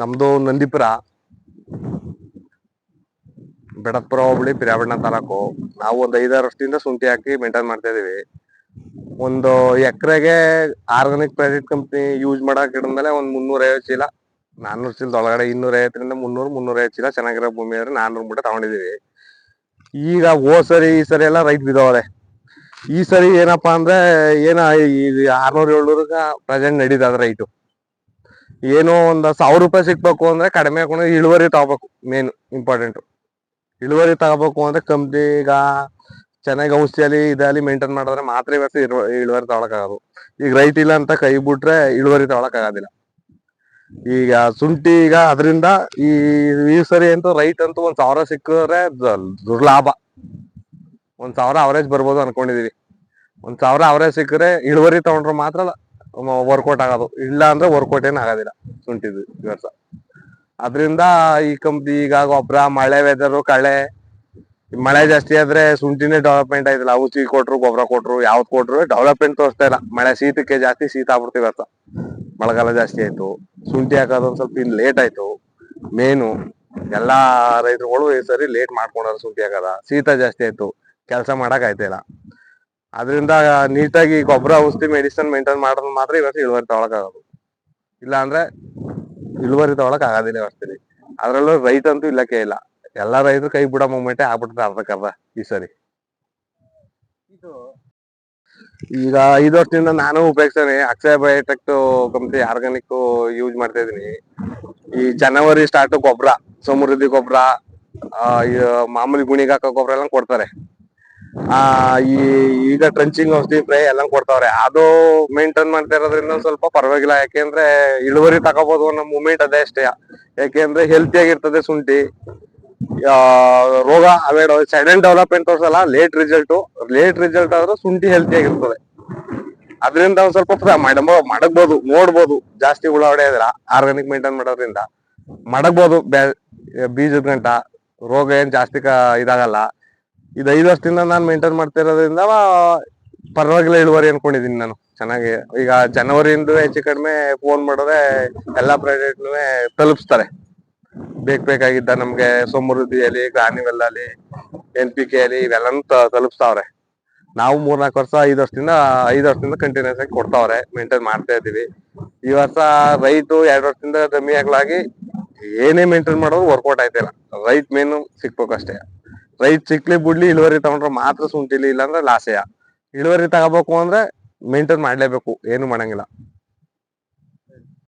ನಮ್ದು ನಂದಿಪುರ. ಬೆಡತ್ಪುರ ಹೋಬಳಿ ಪಿರಿಯಾಬಣ್ಣ ತಾಲೂಕು. ನಾವು ಒಂದ್ ಐದಾರು ವರ್ಷದಿಂದ ಶುಂಠಿ ಹಾಕಿ ಮೇಂಟೈನ್ ಮಾಡ್ತಾ ಇದೀವಿ. ಒಂದು ಎಕರೆಗೆ ಆರ್ಗಾನಿಕ್ ಪ್ರೈವೇಟ್ ಕಂಪ್ನಿ ಯೂಸ್ ಮಾಡಕ್ ಮೇಲೆ ಒಂದ್ ಮುನ್ನೂರ ಐವತ್ತು ಚೀಲ. ನಾನ್ನೂರು ಚೀಲದ ಒಳಗಡೆ ಇನ್ನೂರ ಐವತ್ತರಿಂದ ಮುನ್ನೂರು ಮುನ್ನೂರ ಐವತ್ತು ಚೀಲ ಚೆನ್ನಾಗಿರೋ ಭೂಮಿ ಆದ್ರೆ ನಾನ್ನೂರು ಮೂಟೆ ತಗೊಂಡಿದೀವಿ. ಈಗ ಓ ಸರಿ, ಈ ಸರಿ ಎಲ್ಲ ರೈಟ್ ಬಿದ್ದವ್ರೆ. ಈ ಸರಿ ಏನಪ್ಪಾ ಅಂದ್ರೆ ಏನ ಆರ್ನೂರ್ ಏಳ್ನೂರ ಪ್ರೆಸೆಂಟ್ ನಡೀತದ ರೈಟು. ಏನೋ ಒಂದು ಸಾವಿರ ರೂಪಾಯಿ ಸಿಗ್ಬೇಕು ಅಂದ್ರೆ ಕಡಿಮೆ ಹಾಕೊಂಡು ಇಳುವರಿ ತಗೋಬೇಕು ಮೇನ್ ಇಂಪಾರ್ಟೆಂಟ್ ಇಳುವರಿ ತಗೋಬೇಕು ಅಂದ್ರೆ ಕಂಪ್ನಿ ಈಗ ಚೆನ್ನಾಗಿ ಔಷಧಿಯಲ್ಲಿ ಇದಾಲಿ ಮೇಂಟೈನ್ ಮಾಡಿದ್ರೆ ಮಾತ್ರ ಇವತ್ತು ಇಳುವರಿ ತಗೊಳಕ್ ಈಗ ರೈಟ್ ಇಲ್ಲ ಅಂತ ಕೈ ಬಿಟ್ರೆ ಇಳುವರಿ ತಗೊಳಕ್ ಆಗೋದಿಲ್ಲ. ಈಗ ಶುಂಠಿ ಈಗ ಅದರಿಂದ ಈ ಈ ಸರಿ ಅಂತೂ ರೈಟ್ ಅಂತೂ ಒಂದ್ ಸಾವಿರ ಸಿಕ್ಕಿದ್ರೆ ದುರ್ಲಾಭ. ಒಂದ್ ಸಾವಿರ ಅವರೇಜ್ ಬರ್ಬೋದು ಅನ್ಕೊಂಡಿದೀವಿ. ಒಂದ್ ಸಾವಿರ ಅವರೇಜ್ ಸಿಕ್ಕರೆ ಇಳುವರಿ ತಗೊಂಡ್ರೆ ಮಾತ್ರ ವರ್ಕೌಟ್ ಆಗೋದು. ಇಲ್ಲ ಅಂದ್ರೆ ವರ್ಕೌಟ್ ಏನು ಆಗೋದಿಲ್ಲ ಶುಂಠಿದು ಈ ವರ್ಷ. ಅದರಿಂದ ಈ ಕಂಪ್ನಿ ಈಗ ಗೊಬ್ಬರ ಮಳೆ ವೆದರು ಕಳೆ, ಮಳೆ ಜಾಸ್ತಿ ಆದ್ರೆ ಶುಂಠಿನೇ ಡೆವಲಪ್ಮೆಂಟ್ ಆಯ್ತಲ್ಲ ಔಷಧಿ ಕೊಟ್ರು, ಗೊಬ್ಬರ ಕೊಟ್ರು, ಯಾವ್ದು ಕೊಟ್ರು ಡೆವಲಪ್ಮೆಂಟ್ ತೋರಿಸ್ತಾ ಇಲ್ಲ. ಮಳೆ ಶೀತಕ್ಕೆ ಜಾಸ್ತಿ ಶೀತ ಆಗ್ಬಿಡ್ತೀವಿ ಅರ್ಥ ಮಳೆಗಾಲ ಜಾಸ್ತಿ ಆಯ್ತು. ಶುಂಠಿ ಹಾಕೋದು ಒಂದ್ ಸ್ವಲ್ಪ ಇನ್ ಲೇಟ್ ಆಯ್ತು. ಮೇನು, ಎಲ್ಲಾ ರೈತರುಗಳು ಈ ಸರಿ ಲೇಟ್ ಮಾಡ್ಕೊಂಡಾರ ಶುಂಠಿ ಹಾಕದ. ಶೀತ ಜಾಸ್ತಿ ಆಯ್ತು. ಕೆಲಸ ಮಾಡಕ್ ಆಯ್ತಿಲ್ಲ ಅದರಿಂದ ನೀಟಾಗಿ ಗೊಬ್ಬರ ಔಷಧಿ ಮೆಡಿಸನ್ ಮೇಂಟೈನ್ ಮಾಡೋದು ಮಾತ್ರ ಇವತ್ತು ಇಳುವರಿ ತಗೊಳಕ್ ಆಗೋದು ಇಲ್ಲ ಅಂದ್ರೆ ಇಳುವರಿ ತಗೊಳಕ್ ಆಗೋದಿಲ್ಲ ಇವತ್ತಿರಿ ಅದ್ರಲ್ಲೂ ರೈತ ಅಂತೂ ಇಲ್ಲಕ್ಕೆ ಇಲ್ಲ. ಎಲ್ಲಾ ರೈತರು ಕೈ ಬಿಡೋ ಮೂಮೆಂಟೇ ಆಗ್ಬಿಟ್ಟು ಅರ್ಧಕ್ಕರ್ಧ ಈ ಸರಿ. ಈಗ ಐದು ವರ್ಷದಿಂದ ನಾನು ಉಪಯೋಗಿಸ್ತೇನೆ. Akshaya biotech company organic use ಮಾಡ್ತಾ ಇದೀನಿ ಈ ಜನವರಿ ಸ್ಟಾರ್ಟ್ ಗೊಬ್ಬರ ಸಮೃದ್ಧಿ ಗೊಬ್ಬರ ಮಾಮೂಲಿ ಗುಣಿಗೆ ಹಾಕೋ ಗೊಬ್ಬರ ಎಲ್ಲ ಕೊಡ್ತಾರೆ. ಆ ಈಗ ಟ್ರಂಚಿಂಗ್ ಔಷಧಿ ಸ್ಪ್ರೇ ಎಲ್ಲ ಕೊಡ್ತಾವ್ರೆ. ಅದು ಮೇಂಟೈನ್ ಮಾಡ್ತಾ ಇರೋದ್ರಿಂದ ಸ್ವಲ್ಪ ಪರವಾಗಿಲ್ಲ. ಯಾಕೆಂದ್ರೆ ಇಳುವರಿ ತಗೋಬಹುದು ಅನ್ನೋ ಮೂಮೆಂಟ್ ಅದೇ ಅಷ್ಟೇ. ಯಾಕೆಂದ್ರೆ ಹೆಲ್ತಿ ಆಗಿರ್ತದೆ ಶುಂಠಿ. ರೋಗ ಅವೇಡ್ ಸಡನ್ ಡೆವಲಪ್ಮೆಂಟ್ ತೋರ್ಸಲ್ಲ ಲೇಟ್ ರಿಸಲ್ಟ್ ಲೇಟ್ ರಿಸಲ್ಟ್ ಆದ್ರೂ ಶುಂಠಿ ಹೆಲ್ತಿ ಆಗಿರ್ತದೆ. ಅದರಿಂದ ಒಂದ್ ಸ್ವಲ್ಪ ಪ್ರ- ಮಡಗ್ಬೋದು, ನೋಡ್ಬೋದು. ಜಾಸ್ತಿ ಹುಳ ಹೊಡೆಯೋದಿಲ್ಲ ಆರ್ಗಾನಿಕ್ ಮೇಂಟೈನ್ ಮಾಡೋದ್ರಿಂದ. ಮಡಗ್ಬೋದು, ಬ್ಯಾ- ಬೀಜದ ಗಂಟ. ರೋಗ ಏನ್ ಜಾಸ್ತಿ ಇದಾಗಲ್ಲ. ಇದು ಐದು ವರ್ಷದಿಂದ ನಾನು ಮೇಂಟೈನ್ ಮಾಡ್ತಾ ಇರೋದ್ರಿಂದ ಪರವಾಗಿಲ್ಲ ಇಳುವರಿ ಅನ್ಕೊಂಡಿದೀನಿ ನಾನು. ಚೆನ್ನಾಗಿ, ಈಗ ಜನವರಿಯಿಂದ ಹೆಚ್ಚು ಕಡಿಮೆ ಫೋನ್ ಮಾಡಿದ್ರೆ ಎಲ್ಲಾ ಪ್ರಾಡಕ್ಟ್ನು ತಲುಪಿಸ್ತಾರೆ. ಬೇಕ್ ಬೇಕಾಗಿದ್ದ ನಮ್ಗೆ ಸಮೃದ್ಧಿಯಲ್ಲಿ ಗಾನಿವೆಲ್ ಅಲ್ಲಿ ಎನ್ ಪಿ ಕೆ ಅಲ್ಲಿ ಇವೆಲ್ಲನೂ ತಲುಪಿಸ್ತಾವ್ರೆ. ನಾವು ಮೂರ್ನಾಲ್ಕು ವರ್ಷ, ಐದು ವರ್ಷದಿಂದ ಐದು ವರ್ಷದಿಂದ ಕಂಟಿನ್ಯೂಸ್ ಆಗಿ ಕೊಡ್ತಾವ್ರೆ ಮೇಂಟೈನ್ ಮಾಡ್ತಾ ಇದೀವಿ ಈ ವರ್ಷ ರೈತು ಎರಡು ವರ್ಷದಿಂದ ಕಮ್ಮಿ ಆಗ್ಲಾಗಿ ಏನೇ ಮೇಂಟೈನ್ ಮಾಡೋದು ವರ್ಕೌಟ್ ಆಯ್ತಿಲ್ಲ ರೈಟ್ ಮೇನು ಸಿಕ್ಬೇಕು ಅಷ್ಟೇ ರೈಟ್ ಸಿಕ್ಲಿ ಬಿಡ್ಲಿ, ಇಳುವರಿ ತಗೊಂಡ್ರೆ ಮಾತ್ರ ಸುಂಟಿಲಿ, ಇಲ್ಲಾಂದ್ರೆ ಲಾಸೆಯ. ಇಳುವರಿ ತಗೋಬೇಕು ಅಂದ್ರೆ ಮೇಂಟೈನ್ ಮಾಡ್ಲೇಬೇಕು, ಏನು ಮಾಡಂಗಿಲ್ಲ.